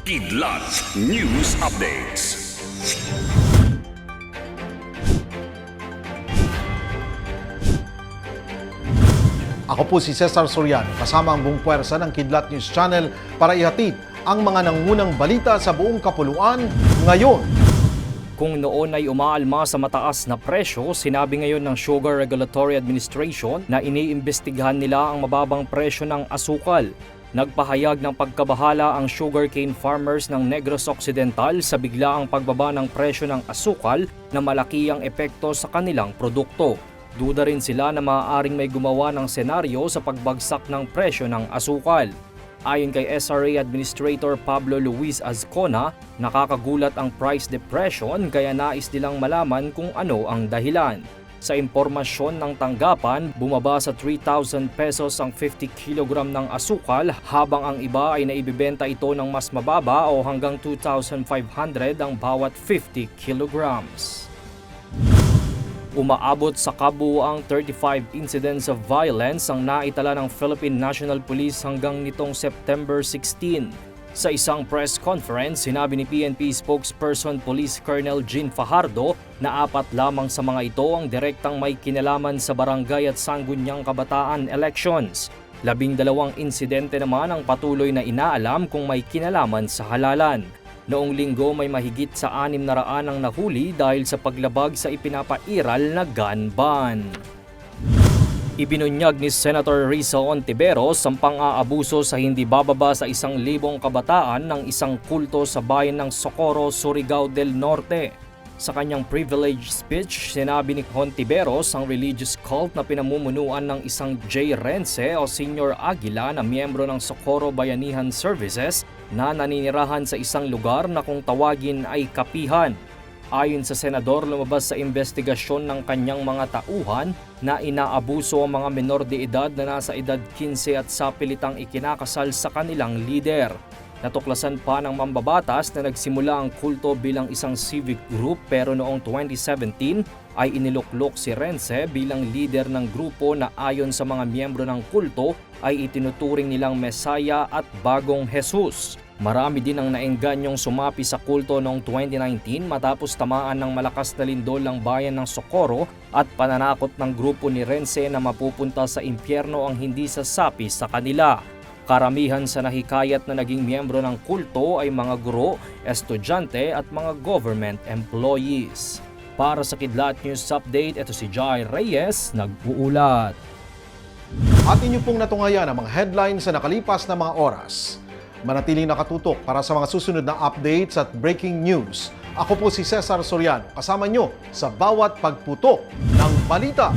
Kidlat News Updates. Ako po si Cesar Soriano, kasama ang buong puwersa ng Kidlat News Channel para ihatid ang mga nangunang balita sa buong kapuluan ngayon. Kung noon ay umaalma sa mataas na presyo, sinabi ngayon ng Sugar Regulatory Administration na iniimbestigahan nila ang mababang presyo ng asukal. Nagpahayag ng pagkabahala ang sugarcane farmers ng Negros Occidental sa biglaang pagbaba ng presyo ng asukal na malaki ang epekto sa kanilang produkto. Duda rin sila na maaaring may gumawa ng senaryo sa pagbagsak ng presyo ng asukal. Ayon kay SRA Administrator Pablo Luis Azcona, nakakagulat ang price depression kaya nais nilang malaman kung ano ang dahilan. Sa impormasyon ng tanggapan, bumaba sa 3,000 pesos ang 50 kg ng asukal habang ang iba ay naibibenta ito ng mas mababa o hanggang 2,500 ang bawat 50 kilograms. Umaabot sa kabuuang 35 incidents of violence ang naitala ng Philippine National Police hanggang nitong September 16. Sa isang press conference, sinabi ni PNP spokesperson Police Colonel Jean Fajardo na apat lamang sa mga ito ang direktang may kinalaman sa barangay at sanggunyang kabataan elections. Labing dalawang insidente naman ang patuloy na inaalam kung may kinalaman sa halalan. Noong linggo may mahigit sa anim na raan ang nahuli dahil sa paglabag sa ipinapairal na gun ban. Ibinunyag ni Senator Risa Ontiveros ang pang-aabuso sa hindi bababa sa isang libong kabataan ng isang kulto sa bayan ng Socorro, Surigao del Norte. Sa kanyang privilege speech, sinabi ni Hontiveros ang religious cult na pinamumunuan ng isang J. Rense o Senior Aguila na miyembro ng Socorro Bayanihan Services na naninirahan sa isang lugar na kung tawagin ay kapihan. Ayon sa senador, lumabas sa investigasyon ng kanyang mga tauhan na inaabuso ang mga menor de edad na nasa edad 15 at sapilitang ikinakasal sa kanilang lider. Natuklasan pa ng mambabatas na nagsimula ang kulto bilang isang civic group pero noong 2017 ay iniluklok si Rense bilang leader ng grupo na ayon sa mga miyembro ng kulto ay itinuturing nilang Mesaya at Bagong Jesus. Marami din ang naengganyong sumapi sa kulto noong 2019 matapos tamaan ng malakas na lindol ang bayan ng Socorro at pananakot ng grupo ni Rense na mapupunta sa impyerno ang hindi sasapi sa kanila. Karamihan sa nahikayat na naging miyembro ng kulto ay mga guro, estudyante at mga government employees. Para sa Kidlat News Update, ito si Jai Reyes, nag-uulat. At inyo pong natungayan ang mga headlines sa nakalipas na mga oras. Manatiling nakatutok para sa mga susunod na updates at breaking news. Ako po si Cesar Soriano, kasama nyo sa bawat pagputok ng balita.